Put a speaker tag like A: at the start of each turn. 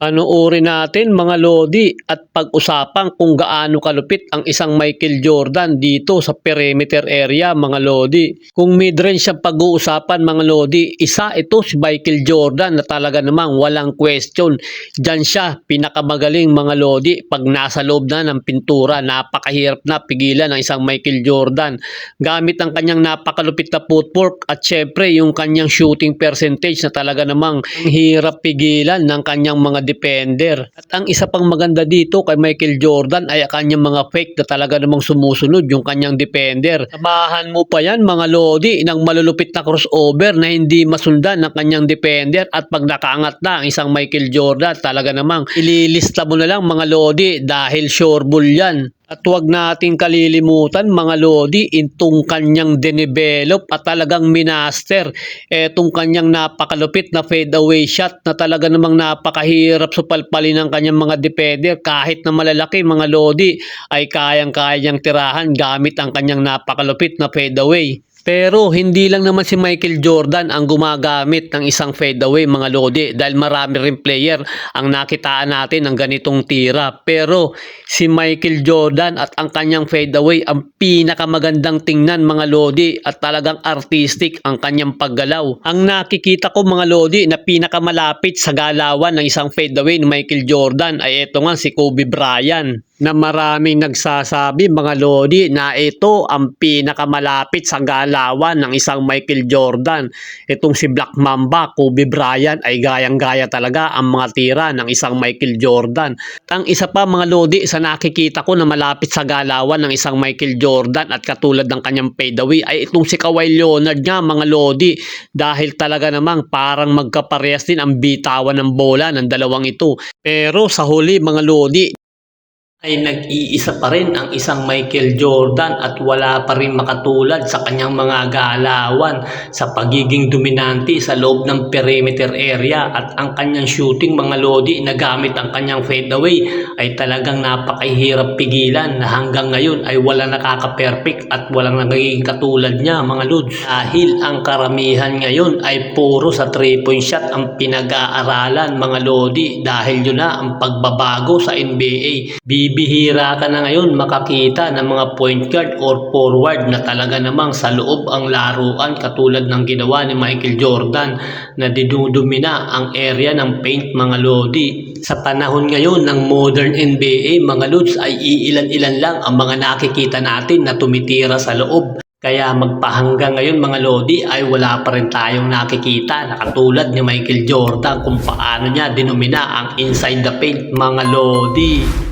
A: Panuorin natin mga Lodi at pag-usapan kung gaano kalupit ang isang Michael Jordan dito sa perimeter area mga Lodi. Kung mid-range ang pag-uusapan mga Lodi, isa ito si Michael Jordan na talaga namang walang question. Diyan siya pinakamagaling mga Lodi pag nasa loob na ng pintura. Napakahirap na pigilan ng isang Michael Jordan. Gamit ang kanyang napakalupit na footwork at syempre yung kanyang shooting percentage na talaga namang ang hirap pigilan ng kanyang mga defender. At ang isa pang maganda dito kay Michael Jordan ay ang kanyang mga fake na talaga namang sumusunod yung kanyang defender. Samahan mo pa yan mga Lodi ng malulupit na crossover na hindi masundan ng kanyang defender at pag nakaangat na ang isang Michael Jordan talaga namang ililista mo na lang mga Lodi dahil sure ball yan. At huwag nating kalilimutan mga Lodi, itong kanyang dinevelop at talagang minaster. Etong kanyang napakalupit na fadeaway shot na talaga namang napakahirap supalpalin ng kanyang mga defender kahit na malalaki mga Lodi ay kayang-kaya niyang tirahan gamit ang kanyang napakalupit na fadeaway. Pero hindi lang naman si Michael Jordan ang gumagamit ng isang fadeaway mga Lodi dahil marami rin player ang nakitaan natin ng ganitong tira. Pero si Michael Jordan at ang kanyang fadeaway ang pinakamagandang tingnan mga Lodi at talagang artistic ang kanyang paggalaw. Ang nakikita ko mga Lodi na pinakamalapit sa galawan ng isang fadeaway ni Michael Jordan ay ito nga si Kobe Bryant na maraming nagsasabi mga Lodi na ito ang pinakamalapit sa galawan ng isang Michael Jordan. Itong si Black Mamba, Kobe Bryant ay gayang-gaya talaga ang mga tira ng isang Michael Jordan. Ang isa pa mga Lodi sa nakikita ko na malapit sa galawan ng isang Michael Jordan at katulad ng kanyang fadeaway ay itong si Kawhi Leonard nga mga Lodi dahil talaga namang parang magkaparehas din ang bitawan ng bola ng dalawang ito. Pero sa huli mga Lodi, ay nag-iisa pa rin ang isang Michael Jordan at wala pa rin makatulad sa kanyang mga galawan sa pagiging dominante sa loob ng perimeter area at ang kanyang shooting mga lodi na gamit ang kanyang fadeaway ay talagang napakahirap pigilan na hanggang ngayon ay wala nakaka-perfect at walang nagiging katulad niya mga lods. Dahil ang karamihan ngayon ay puro sa 3-point shot ang pinag-aaralan mga lodi. Dahil yun na ang pagbabago sa NBA bibihira ka na ngayon makakita ng mga point guard or forward na talaga namang sa loob ang laruan katulad ng ginawa ni Michael Jordan na dinudumina ang area ng paint mga lodi. Sa panahon ngayon ng modern NBA mga lods ay iilan-ilan lang ang mga nakikita natin na tumitira sa loob. Kaya magpahanggang ngayon mga Lodi ay wala pa rin tayong nakikita na katulad ni Michael Jordan kung paano niya dinumina ang inside the paint mga Lodi.